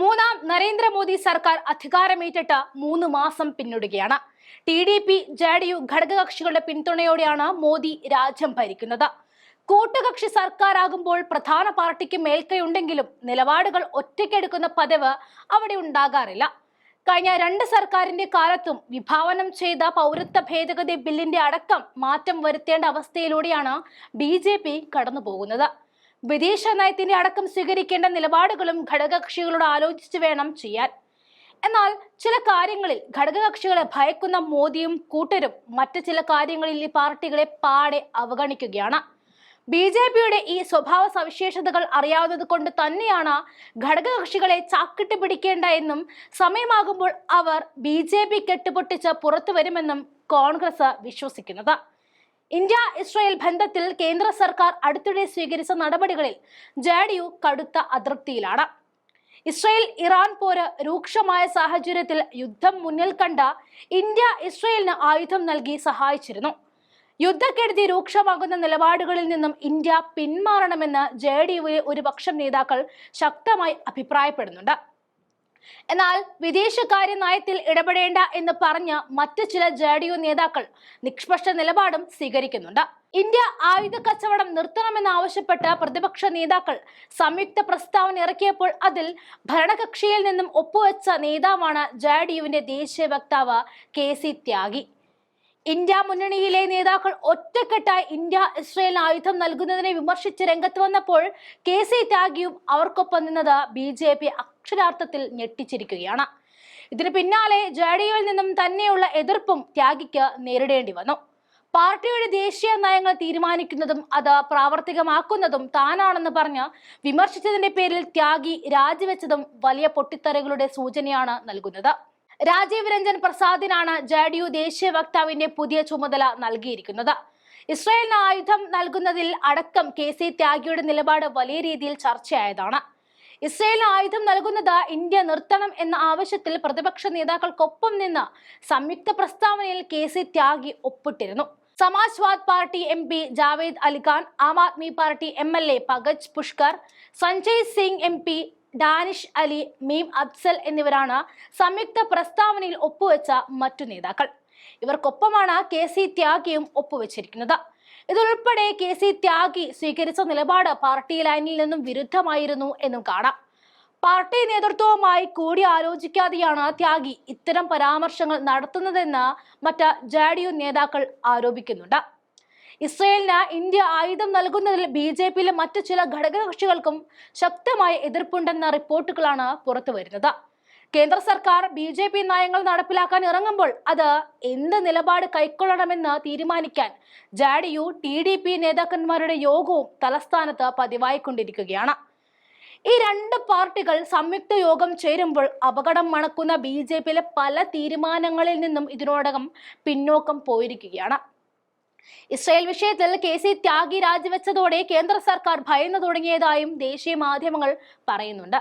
മൂന്നാം നരേന്ദ്രമോദി സർക്കാർ അധികാരമേറ്റിട്ട് മൂന്ന് മാസം പിന്നിടുകയാണ്. T D P J D U ഘടകകക്ഷികളുടെ പിന്തുണയോടെയാണ് മോദി രാജ്യം ഭരിക്കുന്നത്. കൂട്ടുകക്ഷി സർക്കാരാകുമ്പോൾ പ്രധാന പാർട്ടിക്ക് മേൽക്കൈയുണ്ടെങ്കിലും നിലപാടുകൾ ഒറ്റയ്ക്കെടുക്കുന്ന പതിവ് അവിടെ ഉണ്ടാകാറില്ല. കഴിഞ്ഞ രണ്ട് സർക്കാരിന്റെ കാലത്തും വിഭാവനം ചെയ്ത പൗരത്വ ഭേദഗതി ബില്ലിന്റെ അടക്കം മാറ്റം വരുത്തേണ്ട അവസ്ഥയിലൂടെയാണ് ബി ജെ പി കടന്നു പോകുന്നത് വിദേശ നയത്തിന്റെ അടക്കം സ്വീകരിക്കേണ്ട നിലപാടുകളും ഘടകകക്ഷികളോട് ആലോചിച്ച് വേണം ചെയ്യാൻ. എന്നാൽ ചില കാര്യങ്ങളിൽ ഘടകകക്ഷികളെ ഭയക്കുന്ന മോദിയും കൂട്ടരും മറ്റു ചില കാര്യങ്ങളിൽ ഈ പാർട്ടികളെ പാടെ അവഗണിക്കുകയാണ്. ബി ജെ പിയുടെ ഈ സ്വഭാവ സവിശേഷതകൾ അറിയാവുന്നത് കൊണ്ട് തന്നെയാണ് ഘടകകക്ഷികളെ ചാക്കിട്ട് പിടിക്കേണ്ട എന്നും സമയമാകുമ്പോൾ അവർ ബി ജെ പി കെട്ടുപൊട്ടിച്ച് പുറത്തു വരുമെന്നും കോൺഗ്രസ് വിശ്വസിക്കുന്നത്. ഇന്ത്യ ഇസ്രായേൽ ബന്ധത്തിൽ കേന്ദ്ര സർക്കാർ അടുത്തിടെ സ്വീകരിച്ച നടപടികളിൽ ജെ ഡി യു കടുത്ത അതൃപ്തിയിലാണ്. ഇസ്രായേൽ ഇറാൻ പോര് രൂക്ഷമായ സാഹചര്യത്തിൽ യുദ്ധം മുന്നിൽ കണ്ട ഇന്ത്യ ഇസ്രായേലിന് ആയുധം നൽകി സഹായിച്ചിരുന്നു. യുദ്ധക്കെടുതി രൂക്ഷമാകുന്ന നിലപാടുകളിൽ നിന്നും ഇന്ത്യ പിന്മാറണമെന്ന് ജെ ഡി യുവിലെ ഒരു പക്ഷം നേതാക്കൾ ശക്തമായി അഭിപ്രായപ്പെടുന്നുണ്ട്. എന്നാൽ വിദേശകാര്യ നയത്തിൽ ഇടപെടേണ്ട എന്ന് പറഞ്ഞ് മറ്റു ചില ജെ ഡി യു നേതാക്കൾ നിഷ്പക്ഷ നിലപാടും സ്വീകരിക്കുന്നുണ്ട്. ഇന്ത്യ ആയുധ കച്ചവടം നിർത്തണമെന്നാവശ്യപ്പെട്ട് പ്രതിപക്ഷ നേതാക്കൾ സംയുക്ത പ്രസ്താവന ഇറക്കിയപ്പോൾ അതിൽ ഭരണകക്ഷിയിൽ നിന്നും ഒപ്പുവെച്ച നേതാവാണ് ജെ ഡി യുവിന്റെ ദേശീയ വക്താവ് കെ സി ത്യാഗി. ഇന്ത്യ മുന്നണിയിലെ നേതാക്കൾ ഒറ്റക്കെട്ടായി ഇന്ത്യ ഇസ്രയേലിന് ആയുധം നൽകുന്നതിനെ വിമർശിച്ച് രംഗത്ത് വന്നപ്പോൾ കെ സി ത്യാഗിയും അവർക്കൊപ്പം നിന്നത് ബി ജെ പി അക്ഷരാർത്ഥത്തിൽ ഞെട്ടിച്ചിരിക്കുകയാണ്. ഇതിന് പിന്നാലെ ജെ ഡി യുവിൽ നിന്നും തന്നെയുള്ള എതിർപ്പും ത്യാഗിക്ക് നേരിടേണ്ടി വന്നു. പാർട്ടിയുടെ ദേശീയ നയങ്ങൾ തീരുമാനിക്കുന്നതും അത് പ്രാവർത്തികമാക്കുന്നതും താനാണെന്ന് പറഞ്ഞ് വിമർശിച്ചതിന്റെ പേരിൽ ത്യാഗി രാജിവെച്ചതും വലിയ പൊട്ടിത്തെറികളുടെ സൂചനയാണ് നൽകുന്നത്. രാജീവ് രഞ്ജൻ പ്രസാദിനാണ് ജെ ഡി യു ദേശീയ വക്താവിന്റെ പുതിയ ചുമതല നൽകിയിരിക്കുന്നത്. ഇസ്രായേലിന് ആയുധം നൽകുന്നതിൽ അടക്കം കെ സി ത്യാഗിയുടെ നിലപാട് വലിയ രീതിയിൽ ചർച്ചയായതാണ്. ഇസ്രയേലിന് ആയുധം നൽകുന്നത് ഇന്ത്യ നിർത്തണം എന്ന ആവശ്യത്തിൽ പ്രതിപക്ഷ നേതാക്കൾക്കൊപ്പം നിന്ന് സംയുക്ത പ്രസ്താവനയിൽ K C Tyagi ഒപ്പിട്ടിരുന്നു. Samajwad party M P Javed Alikhan Aam Aadmi party M L A Pankaj Pushkar Sanjay Singh M P Danish Ali Meem Afzal എന്നിവരാണ് സംയുക്ത പ്രസ്താവനയിൽ ഒപ്പുവെച്ച മറ്റു നേതാക്കൾ. ഇവർക്കൊപ്പമാണ് കെ സി ത്യാഗിയും ഒപ്പുവെച്ചിരിക്കുന്നത്. ഇതുൾപ്പെടെ കെ സി ത്യാഗി സ്വീകരിച്ച നിലപാട് പാർട്ടി ലൈനിൽ നിന്നും വിരുദ്ധമായിരുന്നു എന്നും കാണാം. പാർട്ടി നേതൃത്വവുമായി കൂടി ആലോചിക്കാതെയാണ് ത്യാഗി ഇത്തരം പരാമർശങ്ങൾ നടത്തുന്നതെന്ന് മറ്റ് ജെ നേതാക്കൾ ആരോപിക്കുന്നുണ്ട്. ഇസ്രയേലിന് ഇന്ത്യ ആയുധം നൽകുന്നതിൽ ബി ജെ പിയിലെ മറ്റു ചില ഘടകകക്ഷികൾക്കും ശക്തമായ എതിർപ്പുണ്ടെന്ന റിപ്പോർട്ടുകളാണ് പുറത്തുവരുന്നത് കേന്ദ്ര സർക്കാർ ബി ജെ പി നയങ്ങൾ നടപ്പിലാക്കാൻ ഇറങ്ങുമ്പോൾ അത് എന്ത് നിലപാട് കൈക്കൊള്ളണമെന്ന് തീരുമാനിക്കാൻ ജാഡിയു ടി ഡി പി നേതാക്കന്മാരുടെ യോഗവും തലസ്ഥാനത്ത് പതിവായിക്കൊണ്ടിരിക്കുകയാണ്. ഈ രണ്ട് പാർട്ടികൾ സംയുക്ത യോഗം ചേരുമ്പോൾ അപകടം മണക്കുന്ന ബി ജെ പിയിലെ പല തീരുമാനങ്ങളിൽ നിന്നും ഇതിനോടകം പിന്നോക്കം പോയിരിക്കുകയാണ്. ഇസ്രായേൽ വിഷയത്തിൽ കെ സി ത്യാഗി രാജിവെച്ചതോടെ കേന്ദ്ര സർക്കാർ ഭയന്നു തുടങ്ങിയതായും ദേശീയ മാധ്യമങ്ങൾ പറയുന്നുണ്ട്.